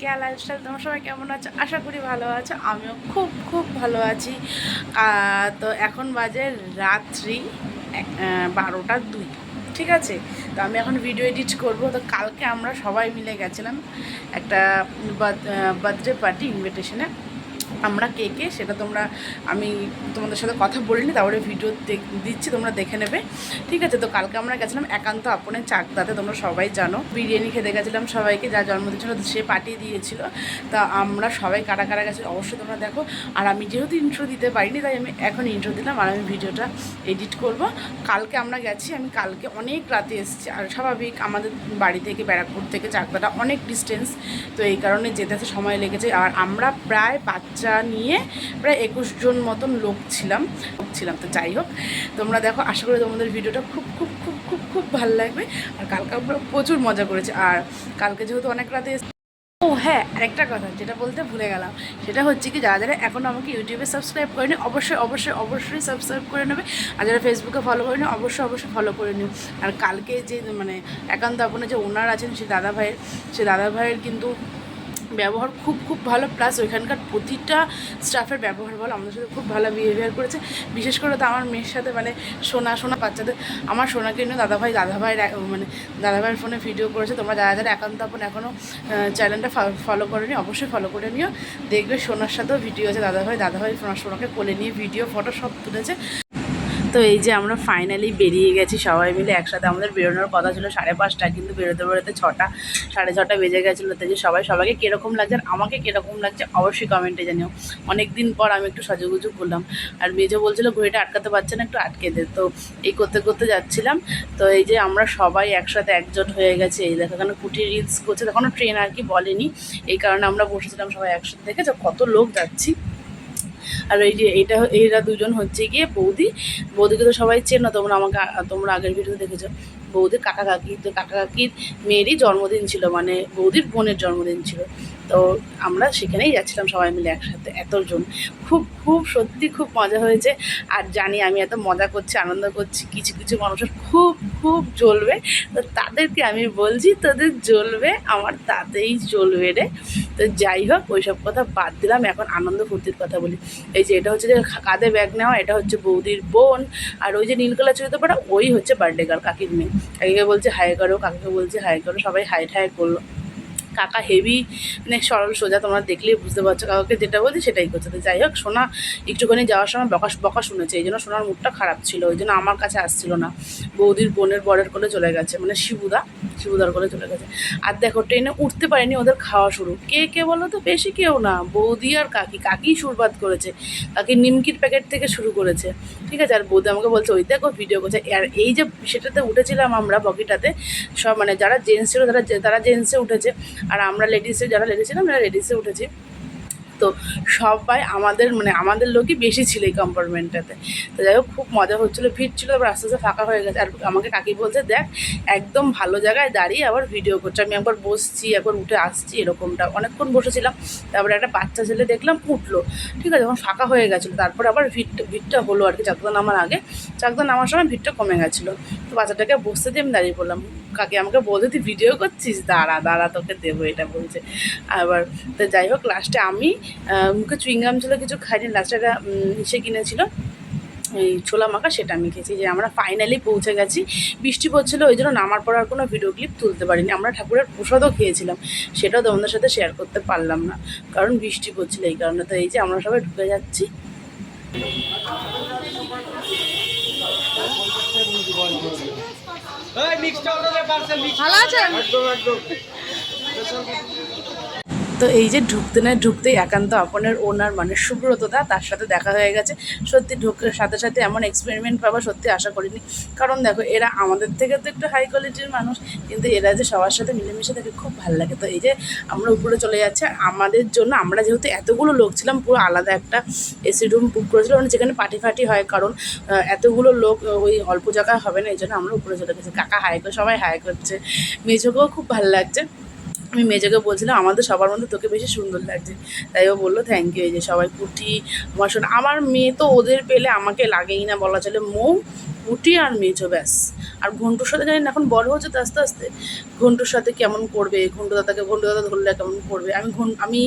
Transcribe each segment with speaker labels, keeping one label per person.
Speaker 1: কেয়া lifestyle তোমার সবাই কেমন আছো? আশা করি ভালো আছো। আমিও খুব খুব ভালো আছি। তো এখন বাজে রাত্রি বারোটা দুই, ঠিক আছে? তো আমি এখন ভিডিও এডিট করব। তো কালকে আমরা সবাই মিলে গেছিলাম একটা বার্থডে পার্টি ইনভিটেশনে আমরা কে কে সেটা তোমরা, আমি তোমাদের সাথে কথা বলিনি, তারপরে ভিডিও দিচ্ছি, তোমরা দেখে নেবে। ঠিক আছে, তো কালকে আমরা গেছিলাম একান্ত আপনের চাকদাতে, তোমরা সবাই জানো। বিরিয়ানি খেতে গেছিলাম সবাইকে যা জন্মদিন ছিল সে পাঠিয়ে দিয়েছিল। তা আমরা সবাই কারা কারা গেছি, অবশ্যই তোমরা দেখো। আর আমি যেহেতু ইন্ট্রো দিতে পারিনি, তাই আমি এখন ইন্ট্রো দিলাম আর আমি ভিডিওটা এডিট করব। কালকে আমরা গেছি, আমি কালকে অনেক রাতে এসেছি। আর স্বাভাবিক আমাদের বাড়ি থেকে, ব্যারাকপুর থেকে চাকদাটা অনেক ডিস্টেন্স তো এই কারণে যেতে সময় লেগেছে। আর আমরা প্রায় বাচ্চা নিয়ে প্রায় একুশ জন মতন লোক ছিলাম ছিলাম তো যাই হোক। তোমরা দেখো, আশা করি তোমাদের ভিডিওটা খুব খুব খুব খুব খুব ভালো লাগবে। আর কালকে আমরা প্রচুর মজা করেছি। আর কালকে যেহেতু অনেক রাতে ও হ্যাঁ আরেকটা কথা যেটা বলতে ভুলে গেলাম। সেটা হচ্ছে কি, যারা যারা এখন আমাকে ইউটিউবে সাবস্ক্রাইব করেনি, অবশ্যই অবশ্যই অবশ্যই সাবস্ক্রাইব করে নেবে। আর যারা ফেসবুকে ফলো করেনি, অবশ্যই অবশ্যই ফলো করে নিও। আর কালকে যে মানে একান্ত আপনার যে ওনার আছেন, সে দাদা ভাইয়ের, সে দাদা ভাইয়ের কিন্তু ব্যবহার খুব খুব ভালো। প্লাস ওইখানকার প্রতিটা স্টাফের ব্যবহার ভালো আমাদের সাথে খুব ভালো বিহেভিয়ার করেছে। বিশেষ করে তো আমার মেয়ের সাথে মানে সোনা সোনা বাচ্চাদের, আমার সোনাকে নিয়ে দাদাভাই, দাদাভাইয়ের এক- মানে দাদাভাইয়ের ফোনে ভিডিও করেছে। তোমরা যারা যারা একান্ত আপন এখনও চ্যানেলটা ফলো করেনি, অবশ্যই ফলো করে নিও। দেখবে সোনার সাথেও ভিডিও আছে। দাদাভাই দাদাভাই সোনার সোনাকে কোলে নিয়ে ভিডিও ফটো সব তুলেছে। তো এই যে আমরা ফাইনালি বেরিয়ে গেছি সবাই মিলে একসাথে। আমাদের বেরোনোর কথা ছিল সাড়ে পাঁচটা, কিন্তু বেরোতে বেরোতে ছটা, সাড়ে ছটা বেজে গেছিল। তাই যে সবাই, সবাইকে কীরকম লাগছে আর আমাকে কীরকম লাগছে অবশ্যই কমেন্টে জানিও। অনেক দিন পর আমি একটু সাজুগুজু করলাম। আর মেজো বলছিল, ঘড়িটা আটকাতে পারছে না, একটু আটকে দে। তো এই করতে করতে যাচ্ছিলাম। তো এই যে আমরা সবাই একসাথে একজোট হয়ে গেছে। এই দেখো কেন কুটি রিলস করছে। তখনও ট্রেন আর কি বলেনি। এই কারণে আমরা বসেছিলাম সবাই একসাথে। দেখেছ? কত লোক যাচ্ছি। আর এই যে এটা এরা দুজন হচ্ছে গিয়ে বৌদি। বৌদিকে তো সবাই চেন না তোমরা আমাকে, তোমরা আগের ভিডিও দেখেছ। বৌদির কাকা কাকি তো কাকা কাকির মেয়েরই জন্মদিন ছিল মানে বৌদির বোনের জন্মদিন ছিল। তো আমরা সেখানেই যাচ্ছিলাম সবাই মিলে একসাথে, এতজন। খুব খুব সত্যি খুব মজা হয়েছে। আর জানি আমি এত মজা করছি, আনন্দ করছি, কিছু কিছু মানুষের খুব খুব জ্বলবে। তো তাদেরকে আমি বলছি, তোদের জ্বলবে, আমার তাতেই জ্বলবে রে। তো যাই হোক, ওইসব কথা বাদ দিলাম। এখন আনন্দ ফুর্তির কথা বলি। এই যে, এটা হচ্ছে যে কাঁধে ব্যাগ নেওয়া, এটা হচ্ছে বৌদির বোন। আর ওই যে নীলকলা চুরিতে পাড়া ওই হচ্ছে বার্থডে গার্ল, কাকির মেয়ে। কাকিকে বলছে হাই করো, কাকাকে বলছে হাই করো, সবাই হাই ঠাই করল। কাকা হেভি মানে সরল সোজা, তোমরা দেখলেই বুঝতে পারছ কাকাকে যেটা বলছি সেটাই করছে। তো যাই হোক, সোনা একটুখানি যাওয়ার সময় বকা বকা শুনেছে, এই জন্য সোনার মুডটা খারাপ ছিল, ওই জন্য আমার কাছে আসছিল না। বৌদির বোনের বরের কোলে চলে গেছে মানে শিবুদা, শিবুদার কোলে চলে গেছে। আর দেখো, ট্রেনে উঠতে পারেনি ওদের খাওয়া শুরু। কে কে বলো তো, বেশি কেউ না, বৌদি আর কাকি। কাকি সুরবাদ করেছে, কাকি নিমকির প্যাকেট থেকে শুরু করেছে। ঠিক আছে, আর বৌদি আমাকে বলছে, ওই দেখো ভিডিও করছে। আর এই যে সেটাতে উঠেছিলাম আমরা বগিটাতে, সব মানে যারা জেন্টস ছিল তারা তারা জেন্টসে উঠেছে আর আমরা লেডিসে যারা লেডিস ছিলাম তারা লেডিসে উঠেছি। তো সবাই আমাদের মানে আমাদের লোকই বেশি ছিল এই কম্পার্টমেন্টটাতে তো যাই হোক, খুব মজা হচ্ছিল, ভিড় ছিল তারপর আস্তে আস্তে ফাঁকা হয়ে গেছে। আর আমাকে কাকি বলছে, দেখ, একদম ভালো জায়গায় দাঁড়িয়ে আবার ভিডিও করছে। আমি একবার বসছি, একবার উঠে আসছি, এরকমটা। অনেকক্ষণ বসেছিলাম, তারপরে একটা বাচ্চা ছেলে দেখলাম, উঠল। ঠিক আছে যখন ফাঁকা হয়ে গেছিল। তারপর আবার ভিড়টা ভিড়টা হলো আর কি। চাকদা নামার আগে, চাকদা নামার সময় ভিড়টা কমে গেছিল। তো বাচ্চাটাকে বসতে দিয়ে আমি দাঁড়িয়ে পড়লাম। কাকি আমাকে বলতে তুই ভিডিও করছিস? দাঁড়া দাঁড়া তোকে দেবো এটা বলছে। আবার তো যাই হোক লাস্টে আমি মুখে চুইংগাম ছিল কিছু খাইনি। লাস্টে একটা উম, সে কিনেছিল এই ছোলা মাখা সেটা আমি খেয়েছি। যে আমরা ফাইনালি পৌঁছে গেছি। বৃষ্টি পড়ছিল ওই জন্য নামার পর আর কোনো ভিডিও ক্লিপ তুলতে পারিনি। আমরা ঠাকুরের প্রসাদও খেয়েছিলাম। সেটাও তোমাদের সাথে শেয়ার করতে পারলাম না কারণ বৃষ্টি পড়ছিল এই কারণে। তো এই যে আমরা সবাই ঢুকে যাচ্ছি।
Speaker 2: ভালো আছেন?
Speaker 1: তো এই যে ঢুকতে না ঢুকতেই একান্ত আপনের ওনার মানে সুব্রতদা, তার সাথে দেখা হয়ে গেছে। সত্যি ঢুকে সাথে সাথে এমন এক্সপেরিমেন্ট পাবো, সত্যি আশা করিনি। কারণ দেখো, এরা আমাদের থেকে তো একটু হাই কোয়ালিটির মানুষ, কিন্তু এরা যে সবার সাথে মিলেমিশে থাকে, খুব ভালো লাগে। তো এই যে আমরা উপরে চলে যাচ্ছে, আমাদের জন্য আমরা যেহেতু এতগুলো লোক ছিলাম, পুরো আলাদা একটা এসি রুম বুক করেছিলাম মানে যেখানে পার্টি ফাটি হয়, কারণ এতগুলো লোক ওই অল্প জায়গায় হবে না, এই জন্য আমরা উপরে চলে গেছি। কাকা হাই সবাই হাই করছে। মেঝোকেও খুব ভালো লাগছে। আমি মেজোকে বলছিলাম, আমাদের সবার মধ্যে তোকে বেশি সুন্দর লাগছে। তাই ও বলল থ্যাংক ইউ এই যে সবাই পুটি আমার শোনা, আমার মেয়ে তো ওদের পেলে আমাকে লাগেই না বলা চলে। মৌ পুটি আর মেজো, ব্যাস। আর ঘন্টুর সাথে জানি না এখন বড় হচ্ছে তো আস্তে আস্তে। ঘন্টুর সাথে কেমন করবে? ঘন্টু দাদাকে, ঘন্টু দাদা ধরলে কেমন করবে? আমি ঘন, আমি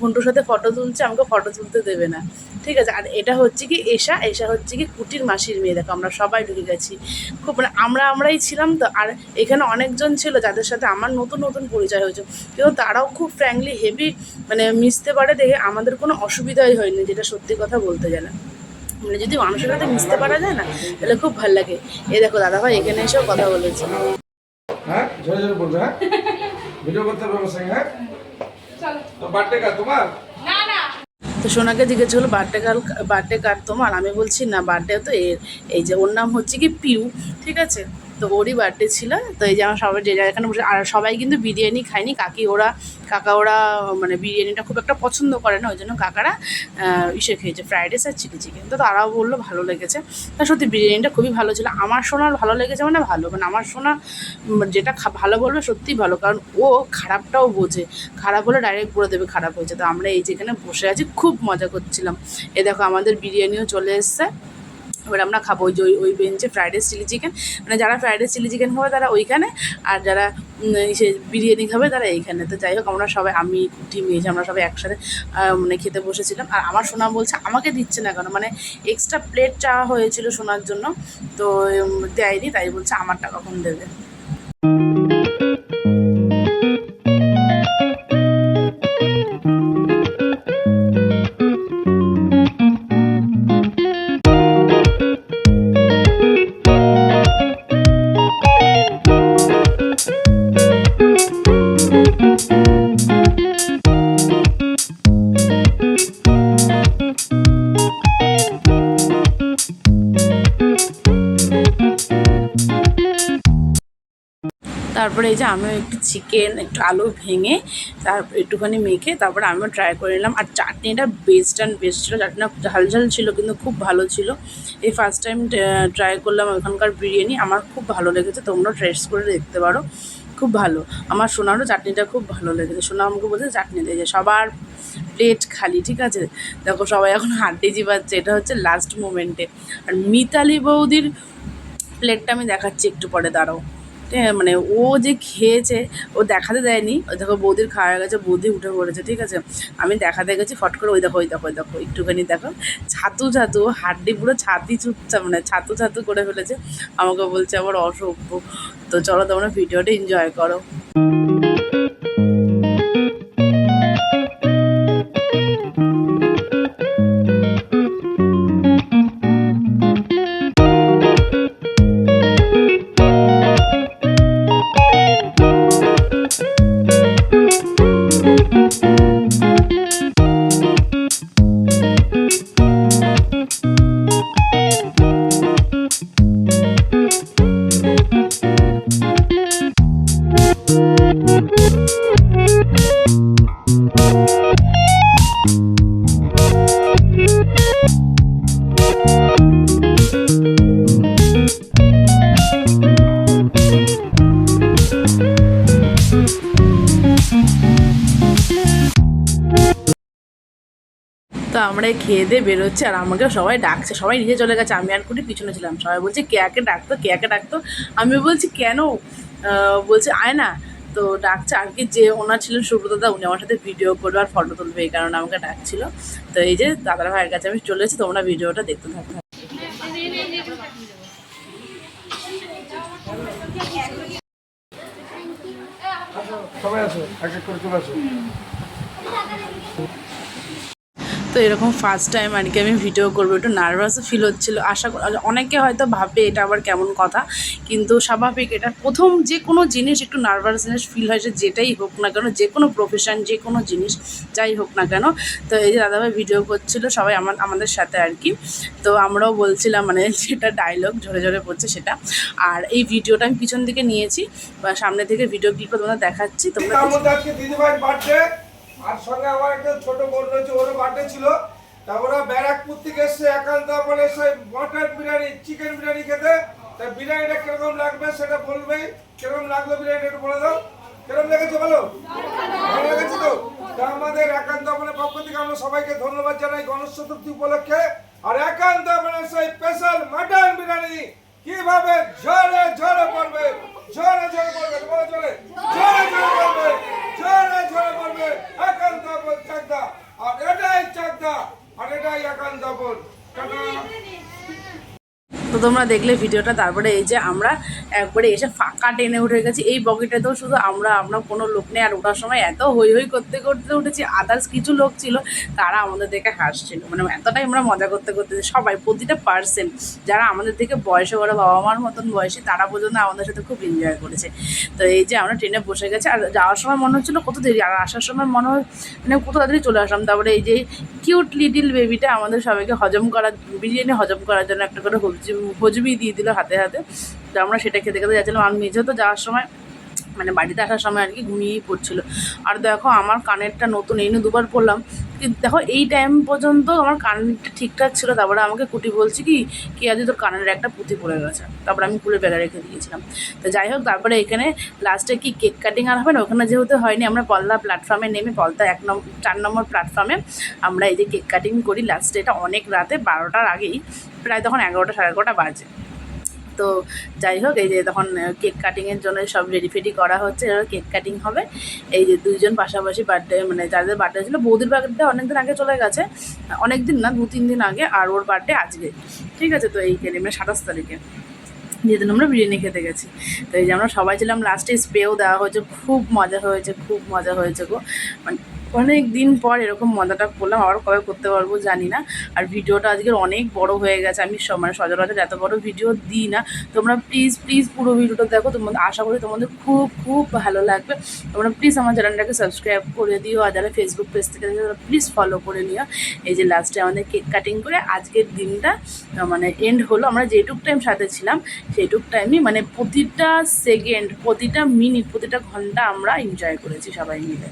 Speaker 1: ঘন্টুর সাথে ফটো তুলছি, আমাকে ফটো তুলতে দেবে না। ঠিক আছে আর এটা হচ্ছে কি এশা এশা হচ্ছে কি কুটির মাসির মেয়ে দেখো আমরা সবাই ঢুকে গেছি। খুব মানে আমরা আমরাই ছিলাম তো আর এখানে অনেকজন ছিল যাদের সাথে আমার নতুন নতুন পরিচয় হয়েছে। কিন্তু তারাও খুব ফ্র্যাঙ্কলি হেভি মানে মিশতে পারে দেখে আমাদের কোনো অসুবিধাই হয়নি যেটা সত্যি কথা বলতে গেলে। মানে যদি মানুষের সাথে মিশতে পারা যায় না তাহলে খুব ভালো লাগে। এ দেখো দাদাভাই এখানে এসেও কথা বলেছে।
Speaker 3: হ্যাঁ ঝরে ঝরে বলবে হ্যাঁ? ভিডিও করতে হবে আমার সঙ্গে হ্যাঁ? তো বার্থডে কার তোমার?
Speaker 1: তো সোনাকে জিজ্ঞেস করল বার্থডে কার বার্থডে কার তোমার? আমি বলছি, না বার্থডে তো এর, এই যে ওর নাম হচ্ছে কি পিউ ঠিক আছে? তো ওরই বার্থডে ছিল। তো এই যে আমার সবাই যে যার এখানে বসে, আর সবাই কিন্তু বিরিয়ানি খায়নি। কাকি ওরা, কাকা ওরা মানে বিরিয়ানিটা খুব একটা পছন্দ করে না ওই জন্য কাকারা ইসে খেয়েছে ফ্রাইড রাইস আর চিলি চিকেন তো তারাও বলল ভালো লেগেছে। তা সত্যি বিরিয়ানিটা খুবই ভালো ছিল। আমার সোনার ভালো লেগেছে মানে ভালো মানে আমার সোনা যেটা ভালো বলবে সত্যিই ভালো, কারণ ও খারাপটাও বোঝে। খারাপ হলে ডাইরেক্ট বলে দেবে খারাপ হয়েছে। তো আমরা এই যেখানে বসে আছি, খুব মজা করছিলাম। এ দেখো আমাদের বিরিয়ানিও চলে এসছে। এবার আমরা খাব ওই যে ওই বেঞ্চে ফ্রাইড রাইস চিলি চিকেন মানে যারা ফ্রাইড রাইস চিলি চিকেন খাবে, তারা ওইখানে। আর যারা সে বিরিয়ানি খাবে, তারা এইখানে। তো যাই হোক, আমরা সবাই, আমি, কুটি মেয়েছি আমরা সবাই একসাথে মানে খেতে বসেছিলাম। আর আমার সোনা বলছে, আমাকে দিচ্ছে না কেন? মানে এক্সট্রা প্লেট চাওয়া হয়েছিল সোনার জন্য। তো দেয়নি, তাই বলছে আমার টাকা কখন দেবে? তারপরে এই যে আমিও একটু চিকেন একটু আলু ভেঙে তারপর একটুখানি মেখে তারপরে আমিও ট্রাই করে নিলাম। আর চাটনিটা বেস্ট অ্যান্ড বেস্ট ছিল। চাটনিটা ঝাল ঝাল ছিল কিন্তু খুব ভালো ছিল। এই ফার্স্ট টাইম ট্রাই করলাম ওখানকার বিরিয়ানি। আমার খুব ভালো লেগেছে। তোমরাও ট্রেস্ট করে দেখতে পারো। খুব ভালো। আমার সোনারও চাটনিটা খুব ভালো লেগেছে। সোনা আমাকে বলছে, চাটনি দিয়েছে সবার প্লেট খালি, ঠিক আছে? দেখো সবাই এখন হাড্ডি চিবাচ্ছে এটা হচ্ছে লাস্ট মোমেন্টে আর মিতালি বৌদির প্লেটটা আমি দেখাচ্ছি একটু পরে। দাঁড়াও? মানে ও যে খেয়েছে, ও দেখাতে দেয়নি। ওই দেখো বৌদির খাওয়া গেছে, বৌদি উঠে পড়েছে, ঠিক আছে? আমি দেখাতে গেছি, ফট করে ওই দেখো ওই দেখো ওই দেখো, একটুখানি দেখো। ছাতু ছাতু, হাড্ডি, পুরো ছাতি চুপচা মানে ছাতু ছাতু করে ফেলেছে। আমাকে বলছে, আমার অসভ্য। তো চলো তোমরা ভিডিওটা এনজয় করো। আমরা খেয়ে দিয়ে বেরোচ্ছি আর আমাকে সবাই ডাকছে। সবাই নিচে চলে গেছে, আমি আর কুটি পিছনে ছিলাম। সবাই বলছে কেয়াকে ডাকতো? কেয়াকে ডাকতো? আমি বলছি, কেন? বলছে আয় না তো ডাকছে, আর কি যে ওনার ছিলেন সুব্রতদা উনি আমার সাথে ভিডিও করবে আর ফটো তুলবে, এই কারণে আমাকে ডাকছিল। তো এই যে দাদার ভাইয়ের কাছে আমি চলে এসেছি, তোমরা ভিডিওটা দেখতে থাকো।
Speaker 3: সবাই আসো, এক এক করে চলে আসো।
Speaker 1: তো এরকম ফার্স্ট টাইম আর কি আমি ভিডিও করব, একটু নার্ভাসও ফিল হচ্ছিল। আশা অনেকে হয়তো ভাববে এটা আবার কেমন কথা, কিন্তু স্বাভাবিক এটা প্রথম যে কোনো জিনিস একটু নার্ভাসনেস ফিল হয় সে যেটাই হোক না কেন, যে কোনো প্রফেশন যে কোনো জিনিস, যাই হোক না কেন। তো এই যে দাদাভাই ভিডিও করছিল, সবাই আমার, আমাদের সাথে আর কি। তো আমরাও বলছিলাম মানে যেটা ডায়লগ ঝরে ঝরে পড়ছে সেটা। আর এই ভিডিওটা আমি পিছন দিকে নিয়েছি, বা সামনে থেকে ভিডিও ক্লিপটা তোমরা দেখাচ্ছি, তোমরা
Speaker 3: আর সঙ্গে আমার একটা ছোট বোন রয়েছে, ওরও বার্থডে ছিল। তারপর ওরা ব্যারাকপুর থেকে এসছে, একান্ত বলে সেই মটন বিরিয়ানি চিকেন বিরিয়ানি খেতে। তা বিরিয়ানিটা কীরকম লাগবে সেটা বলবে। কীরকম লাগল বিরিয়ানি একটু বলে দাও। কীরকম লেগেছে বলো? ভালো লেগেছে তো? তা আমাদের একান্ত আপনার পক্ষ থেকে আমরা সবাইকে ধন্যবাদ জানাই গণেশ চতুর্থী উপলক্ষে। আর একান্ত আপনার সেই স্পেশাল মাটন বিরিয়ানি কীভাবে ঝরে ঝরে পড়বে ঝরে ঝরে পড়বে বলে ঝরে ঝরে ঝরে পড়বে ঝরে ঝরে পড়বে একান্ত বল চাকদা। আর এটাই চাকদা, আর এটাই একান্ত টাটা।
Speaker 1: তো তোমরা দেখলে ভিডিওটা, তারপরে এই যে আমরা একবারে এসে ফাঁকা টেনে উঠে গেছি। এই বগিটাতেও শুধু আমরা আমরা কোনো লোক নেই, আর ওঠার সময় এত হই হই করতে করতে উঠেছি আদার্স কিছু লোক ছিল, তারা আমাদের দেখে হাসছিল। মানে এতটাই আমরা মজা করতে করতে সবাই, প্রতিটা পার্সেন্ট যারা আমাদের থেকে বয়সে বড়, বাবা মার মতন বয়সী, তারা পর্যন্ত আমাদের সাথে খুব এনজয় করেছে। তো এই যে আমরা ট্রেনে বসে গেছি, আর যাওয়ার সময় মনে হচ্ছিল কত দেরি, আর আসার সময় মনে হয় মানে কত তাড়াতাড়ি চলে আসলাম। তারপরে এই যে কিউট লিটিল বেবিটা আমাদের সবাইকে হজম করার, বিরিয়ানি হজম করার জন্য একটা করে হজম হজমি দিয়ে দিল হাতে হাতে। তো আমরা সেটা খেতে খেতে যাচ্ছিলাম আর মেঝে তো যাওয়ার সময় মানে বাড়িতে আসার সময় আর কি ঘুমিয়েই পড়ছিল। আর দেখো আমার কানেরটা নতুন, এই দুবার পড়লাম। কিন্তু দেখো, এই টাইম পর্যন্ত আমার কানেরটা ঠিকঠাক ছিল, তারপরে আমাকে কুটি বলছি কি কি আজ তোর কানের একটা পুঁতি পড়ে গেছে। তারপরে আমি খুলে ব্যাগে রেখে দিয়েছিলাম। তো যাই হোক, তারপরে এখানে লাস্টে কি কেক কাটিং আর হবে না? ওখানে যেহেতু হয়নি, আমরা পলদা প্ল্যাটফর্মে নেমে, পলদা এক নম্বর চার নম্বর প্ল্যাটফর্মে আমরা এই যে কেক কাটিং করি। লাস্টে এটা অনেক রাতে বারোটার আগেই, প্রায় তখন এগারোটা, সাড়ে এগারোটা বাজে। তো যাই হোক, এই যে তখন কেক কাটিংয়ের জন্য সব রেডি ফেডি করা হচ্ছে কেক কাটিং হবে। এই যে দুইজন পাশাপাশি বার্থডে মানে যাদের বার্থডে ছিল, বৌদির বার্থডে অনেকদিন আগে চলে গেছে অনেক দিন না দু তিন দিন আগে, আর ওর বার্থডে আজকে। ঠিক আছে তো, এই মানে সাতাশ তারিখে। যেদিন আমরা বিরিয়ানি খেতে গেছি। তো এই যে আমরা সবাই ছিলাম লাস্টে স্প্রেও দেওয়া হয়েছে, খুব মজা হয়েছে, খুব মজা হয়েছে গো। মানে অনেক দিন পর এরকম মজাটা করলাম, আবার কবে করতে পারব জানি না। আর ভিডিওটা আজকের অনেক বড় হয়ে গেছে, আমি মানে সচরাচর এত বড় ভিডিও দিই না। তোমরা প্লিজ প্লিজ পুরো ভিডিওটা দেখো তোমাদের আশা করি তোমাদের খুব খুব ভালো লাগবে। তোমরা প্লিজ আমার চ্যানেলটাকে সাবস্ক্রাইব করে দিও, আর যারা ফেসবুক পেজ থেকে প্লিজ ফলো করে নিও। এই যে লাস্টে আমাদের কেক কাটিং করে আজকের দিনটা মানে এন্ড হলো। আমরা যেটুক টাইম সাথে ছিলাম সেইটুক টাইমই মানে প্রতিটা সেকেন্ড প্রতিটা মিনিট প্রতিটা ঘণ্টা আমরা এনজয় করেছি সবাই মিলে।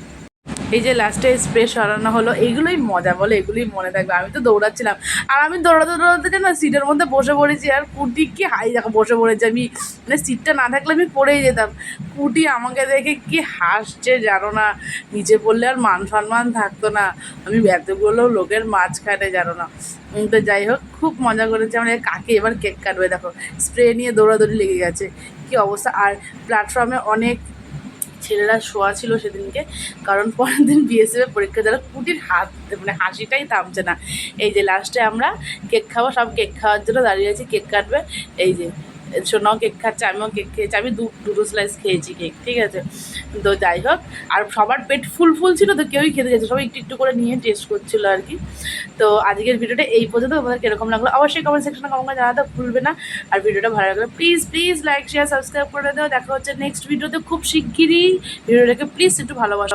Speaker 1: এই যে লাস্টে স্প্রে সরানো হলো এগুলোই মজা বলে, এগুলোই মনে থাকবে। আমি তো দৌড়াচ্ছিলাম। আর আমি দৌড়াতে দৌড়াতে না সিটের মধ্যে বসে পড়েছি, আর কুটি কি হাই দেখো বসে পড়েছি। আমি মানে সিটটা না থাকলে আমি পড়েই যেতাম। কুটি আমাকে দেখে কি হাসছে জানো না। নিচে পড়লে আর মান সম্মান থাকতো না। আমি এতগুলো লোকের মাঝখানে জানো না। তো যাই হোক, খুব মজা করেছি। আমরা কাকে এবার কেক কাটবে দেখো। স্প্রে নিয়ে দৌড়াদৌড়ি লেগে গেছে। কি অবস্থা? আর প্ল্যাটফর্মে অনেক ছেলেরা শোয়া ছিল সেদিনকে, কারণ পরের দিন বিএসএফ পরীক্ষা, যারা কুটির হাত মানে হাসিটাই থামছে না। এই যে লাস্টে আমরা কেক খাব, সব কেক খাওয়ার জন্য দাঁড়িয়ে আছি কেক কাটবে। এই যে সোনাও কেক খাচ্ছে, আমিও কেক খেয়েছি, আমি দু দুটো স্লাইস খেয়েছি কেক ঠিক আছে? তো যাই হোক, আর সবার পেট ফুল ফুল ছিল তো কেউই খেতে যাচ্ছে সবাই একটু একটু করে নিয়ে টেস্ট করছিল আর কি। তো আজকের ভিডিওটা এই পর্যন্ত, তোমাদের কীরকম লাগল অবশ্যই কমেন্ট সেকশনে কমেন্ট করে জানাতে ভুলবে না। আর ভিডিওটা ভালো লাগল please please like share subscribe করে দাও। দেখা হচ্ছে নেক্সট ভিডিওতে খুব শিগগিরই। ভিডিওটাকে প্লিজ একটু ভালোবাসো।